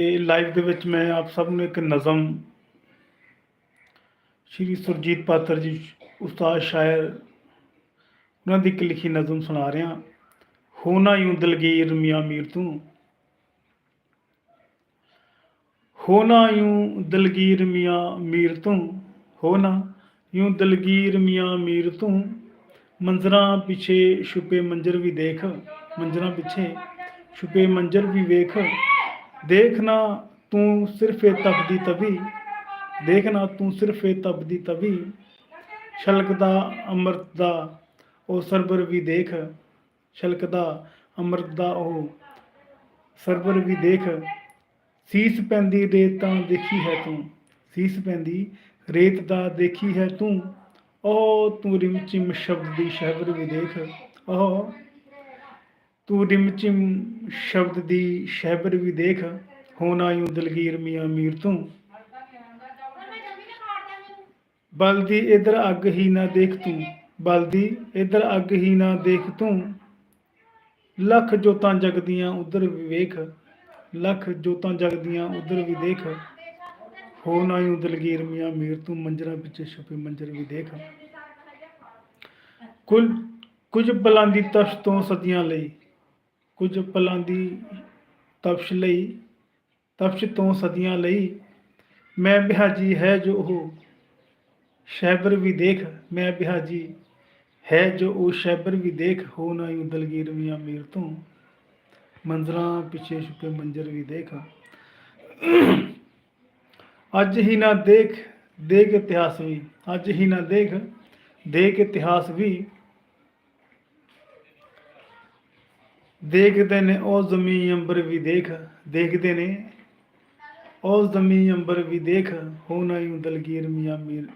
ਇਹ ਲਾਈਵ ਦੇ ਵਿੱਚ ਮੈਂ ਆਪ ਸਭ ਨੂੰ ਇੱਕ ਨਜ਼ਮ ਸ਼੍ਰੀ ਸੁਰਜੀਤ ਪਾਤਰ ਜੀ, ਉਸਤਾਦ ਸ਼ਾਇਰ ਉਹਨਾਂ ਦੀ ਇੱਕ ਲਿਖੀ ਨਜ਼ਮ ਸੁਣਾ ਰਿਹਾ। ਹੋ ਨਾ ਯੂੰ ਦਲਗੀਰ ਮੀਆਂ ਮੀਰ ਤੂੰ। ਹੋ ਨਾ ਯੂੰ ਦਲਗੀਰ ਮੀਆਂ ਮੀਰ ਤੂੰ। ਹੋ ਨਾ ਯੂੰ ਦਲਗੀਰ ਮੀਆਂ ਮੀਰ ਤੂੰ। ਮੰਜ਼ਰਾਂ ਪਿੱਛੇ ਛੁਪੇ ਮੰਜ਼ਰ ਵੀ ਦੇਖ, ਮੰਜ਼ਰਾਂ ਪਿੱਛੇ ਛੁਪੇ ਮੰਜ਼ਰ ਵੀ ਵੇਖ। ਦੇਖਣਾ ਤੂੰ ਸਿਰਫ ਇਹ ਤਪਦੀ ਤਵੀ, ਦੇਖਣਾ ਤੂੰ ਸਿਰਫ ਇਹ ਤਪਦੀ ਤਵੀ, ਛਲਕਦਾ ਅੰਮ੍ਰਿਤ ਦਾ ਉਹ ਸਰਬਰ ਵੀ ਦੇਖ, ਛਲਕਦਾ ਅੰਮ੍ਰਿਤ ਦਾ ਉਹ ਸਰਬਰ ਵੀ ਦੇਖ। ਸੀਸ ਪੈਂਦੀ ਰੇਤ ਤਾਂ ਦੇਖੀ ਹੈ ਤੂੰ, ਸੀਸ ਪੈਂਦੀ ਰੇਤ ਦਾ ਦੇਖੀ ਹੈ ਤੂੰ, ਉਹ ਤੂੰ ਰਿਮਚਿਮ ਸ਼ਬਦ ਦੀ ਸ਼ਹਿਬਰ ਵੀ ਦੇਖ, ਉਹ ਤੂੰ ਰਿਮਚਿਮ ਸ਼ਬਦ ਦੀ ਸ਼ਹਿਬਰ ਵੀ ਦੇਖ ਹੋਣਾ ਯੂੰ ਦਲਗੀਰ ਮੀਆਂ ਮੀਰ ਤੂੰ। ਬਲਦੀ ਇਧਰ ਅੱਗ ਹੀ ਨਾ ਦੇਖ ਤੂੰ ਬਲਦੀ ਇਧਰ ਅੱਗ ਹੀ ਨਾ ਦੇਖ ਤੂੰ। ਲੱਖ ਜੋਤਾਂ ਜਗਦੀਆਂ ਉਧਰ ਵੀ ਵੇਖ, ਲੱਖ ਜੋਤਾਂ ਜਗਦੀਆਂ ਉਧਰ ਵੀ ਦੇਖ। ਹੋ ਨਾ ਯੂੰ ਦਲਗੀਰ ਮੀਆਂ ਮੀਰ ਤੂੰ, ਮੰਜਰਾਂ ਵਿੱਚ ਛੁਪੇ ਮੰਜਰ ਵੀ ਦੇਖ। ਕੁਝ ਕੁਝ ਪਲਾਂ ਦੀ ਤਪਸ਼ ਤੋਂ ਸਦੀਆਂ ਲਈ ਕੁਝ ਪਲਾਂ ਦੀ ਤਪਸ਼ ਲਈ, ਤਪਸ਼ ਤੋਂ ਸਦੀਆਂ ਲਈ। ਮੈਂ ਬਿਹਾਜੀ ਹੈ ਜੋ ਉਹ, ਸ਼ੈਬਰ ਵੀ ਦੇਖ। ਮੈਂ ਬਿਹਾਜੀ ਹੈ ਜੋ ਉਹ, ਸ਼ੈਬਰ ਵੀ ਦੇਖ। ਹੋ ਨਾ ਯੂੰ ਦਲਗੀਰ ਮੀਆਂ ਮੀਰ ਤੋਂ, ਮੰਜ਼ਰਾਂ ਪਿੱਛੇ ਛੁਪੇ ਮੰਜ਼ਰ ਵੀ ਦੇਖ। ਅੱਜ ਹੀ ਨਾ ਦੇਖ ਦੇਖ ਇਤਿਹਾਸ ਵੀ। ਅੱਜ ਹੀ ਨਾ ਦੇਖ ਦੇਖ ਇਤਿਹਾਸ ਵੀ। ਦੇਖਦੇ ਨੇ, ਉਹ ਜ਼ਮੀਨ ਅੰਬਰ ਵੀ ਦੇਖ, ਦੇਖਦੇ ਨੇ। ਉਹ ਜ਼ਮੀਨ ਅੰਬਰ ਵੀ ਦੇਖ, ਹੋ ਨਾ ਯੂੰ ਦਲਗੀਰ ਮੀਆਂ ਮੀਰ।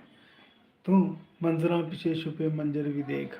ਤੂੰ ਮੰਜ਼ਰਾਂ ਪਿੱਛੇ ਛੁਪੇ ਮੰਜ਼ਰ ਵੀ ਦੇਖ।